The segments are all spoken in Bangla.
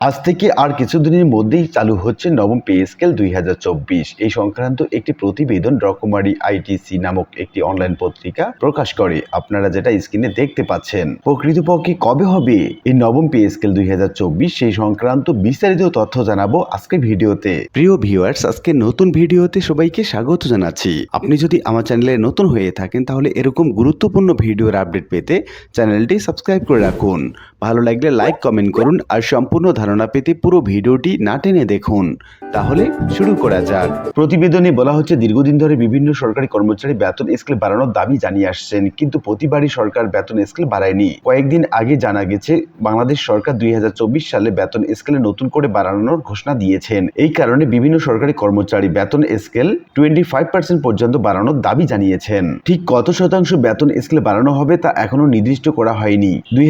আজ থেকে আর কিছুদিনের মধ্যেই চালু হচ্ছে নবম পে স্কেল দুই এই সংক্রান্ত একটি প্রতিবেদন রকমারি আইটিসি নামক একটি অনলাইন পত্রিকা প্রকাশ করে। আপনারা যেটা স্ক্রিনে দেখতে পাচ্ছেন, প্রকৃতপক্ষে কবে হবে এই নবম পে স্কেল দুই সেই সংক্রান্ত বিস্তারিত তথ্য জানাব আজকের ভিডিওতে। প্রিয় ভিউয়ার্স, আজকে নতুন ভিডিওতে সবাইকে স্বাগত জানাচ্ছি। আপনি যদি আমার চ্যানেলে নতুন হয়ে থাকেন, তাহলে এরকম গুরুত্বপূর্ণ ভিডিওর আপডেট পেতে চ্যানেলটি সাবস্ক্রাইব করে রাখুন। ভালো লাগলে লাইক কমেন্ট করুন আর সম্পূর্ণ ধারণা পেতে পুরো ভিডিওটি না টেনে দেখুন। তাহলে শুরু করা যাক। প্রতিবেদনে বলা হচ্ছে, দীর্ঘদিন ধরে বিভিন্ন সরকারি কর্মচারী বেতন স্কেল বাড়ানোর দাবি জানিয়ে আসছেন, কিন্তু প্রতিবারই সরকার বেতন স্কেল বাড়ায়নি। কয়েকদিন আগে জানা গেছে, বাংলাদেশ সরকার দুই হাজার চব্বিশ সালে বেতন স্কেলে নতুন করে বাড়ানোর ঘোষণা দিয়েছেন। এই কারণে বিভিন্ন সরকারি কর্মচারী বেতন স্কেল টোয়েন্টি ফাইভ পার্সেন্ট পর্যন্ত বাড়ানোর দাবি জানিয়েছেন। ঠিক কত শতাংশ বেতন স্কেল বাড়ানো হবে তা এখনও নির্দিষ্ট করা হয়নি। দুই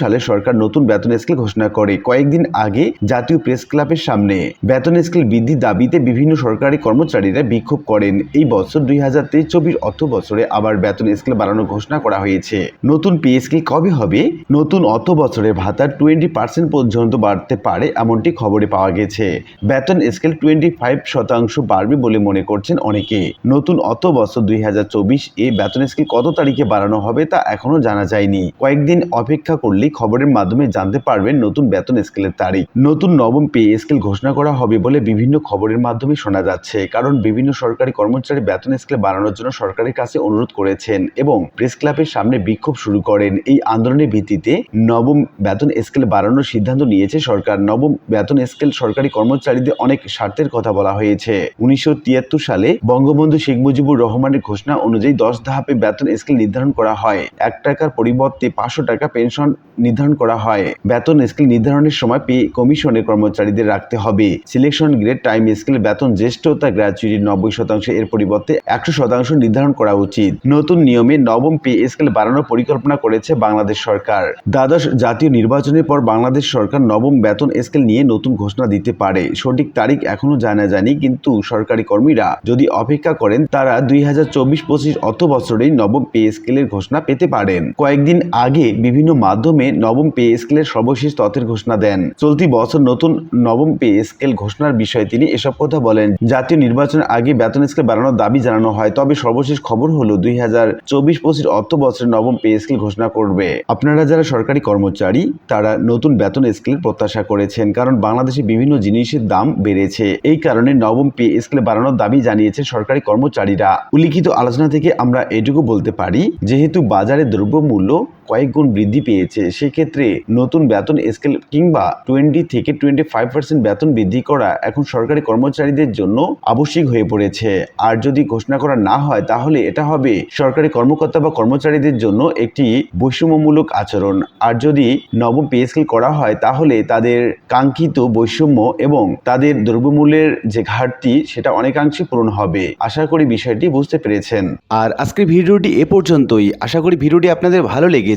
সালে সরকার নতুন বেতন স্কেল ঘোষণা করে কয়েকদিন আগে জাতীয় প্রেস ক্লাবের সামনে। বেতন স্কেল বৃদ্ধির দাবিতে বিভিন্ন সরকারি কর্মচারীরা বিক্ষোভ করেন। এই বছর দুই হাজার তেইশ চব্বিশ অর্থ বছরে আবার বেতন স্কেল বাড়ানোর ঘোষণা করা হয়েছে। নতুন পে স্কেল কবে হবে? নতুন অর্থ বছরে ভাতা টোয়েন্টি পার্সেন্ট পর্যন্ত বাড়তে পারে এমনটি খবরে পাওয়া গেছে। বেতন স্কেল টোয়েন্টি ফাইভ শতাংশ বাড়বে বলে মনে করছেন অনেকে। নতুন অত বছর দুই হাজার চব্বিশ এ বেতন স্কেল কত তারিখে বাড়ানো হবে তা এখনও জানা যায়নি। কয়েকদিন অপেক্ষা করলেই খবরের মাধ্যমে জানতে পারবেন নতুন বেতন স্কেলের তারিখ। নতুন নবম পে স্কেল ঘোষণা করা হবে বলে বিভিন্ন খবরের মাধ্যমে শোনা যাচ্ছে, কারণ বিভিন্ন সরকারি কর্মচারী বেতন স্কেল বাড়ানোর জন্য সরকারের কাছে অনুরোধ করেছেন এবং প্রেস ক্লাবের সামনে বিক্ষোভ শুরু করেন। এই আন্দোলনের ভিত্তিতে নবম বেতন স্কেল বাড়ানোর সিদ্ধান্ত নিয়েছে সরকার। নবম বেতন স্কেল সরকারি কর্মচারীদের অনেক স্বার্থের কথা বলা হয়েছে। উনিশশো তিয়াত্তর সালে বঙ্গবন্ধু শেখ মুজিবুর রহমানের ঘোষণা অনুযায়ী দশ ধাপে বেতন স্কেল নির্ধারণ করা হয়। এক টাকার পরিবর্তে পাঁচশো টাকা পেনশন নির্ধারণ করা হয়। বেতন স্কেল নির্ধারণের সময় পে কমিশনের কর্মচারীদের রাখতে হবে। সিলেকশন গ্রেড টাইম স্কেল বেতন জ্যেষ্ঠতা গ্র্যাচুইটি নব্বই শতাংশ, এর পরিবর্তে একশো শতাংশ নির্ধারণ করা উচিত। নতুন নিয়মে নবম পে স্কেল বাড়ানোর পরিকল্পনা করেছে বাংলাদেশ সরকার। দ্বাদশ জাতীয় নির্বাচনের পর বাংলাদেশ সরকার নবম বেতন স্কেল নিয়ে নতুন ঘোষণা দিতে পারে। সঠিক তারিখ এখনও জানা যায়নি, কিন্তু সরকারি কর্মীরা যদি অপেক্ষা করেন, তারা দুই হাজার চব্বিশ পঁচিশ অর্থ বছরেই নবম পে স্কেলের ঘোষণা পেতে পারেন। কয়েকদিন আগে বিভিন্ন মাধ্যমে নবম পে স্কেলের সর্বশেষ তথ্যের ঘোষণা দেন। চলতি বছর নতুন নবম পে স্কেল ঘোষণার বিষয়ে তিনি এসব কথা বলেন। জাতীয় নির্বাচনের আগে বেতন স্কেল বাড়ানোর দাবি জানানো হয়, তবে সর্বশেষ খবর হলো দুই হাজার চব্বিশ পঁচিশ অর্থ বছরের নবম পে স্কেল ঘোষণা করবে। আপনারা যারা সরকারি কর্মচারী, তারা নতুন বেতন স্কেলের প্রত্যাশা করেছেন, কারণ বাংলাদেশে বিভিন্ন জিনিসের দাম বেড়েছে। এই কারণে নবম পে স্কেল বাড়ানোর দাবি জানিয়েছে সরকারি কর্মচারীরা। উল্লিখিত আলোচনা থেকে আমরা এটুকু বলতে পারি, যেহেতু বাজারে দ্রব্যমূল্য কয়েক গুণ বৃদ্ধি পেয়েছে, সেক্ষেত্রে নতুন বেতন স্কেল কিংবা টোয়েন্টি থেকে টোয়েন্টি ফাইভ পার্সেন্ট বেতন বৃদ্ধি করা এখন সরকারি কর্মচারীদের জন্য আবশ্যিক হয়ে পড়েছে। আর যদি ঘোষণা করা না হয়, তাহলে এটা হবে সরকারি কর্মকর্তা বা কর্মচারীদের জন্য একটি বৈষম্যমূলক আচরণ। আর যদি নবম পে স্কেল করা হয়, তাহলে তাদের কাঙ্ক্ষিত বৈষম্য এবং তাদের দ্রব্যমূল্যের যে ঘাটতি, সেটা অনেকাংশে পূরণ হবে। আশা করি বিষয়টি বুঝতে পেরেছেন। আর আজকের ভিডিওটি এ পর্যন্তই। আশা করি ভিডিওটি আপনাদের ভালো লেগেছে।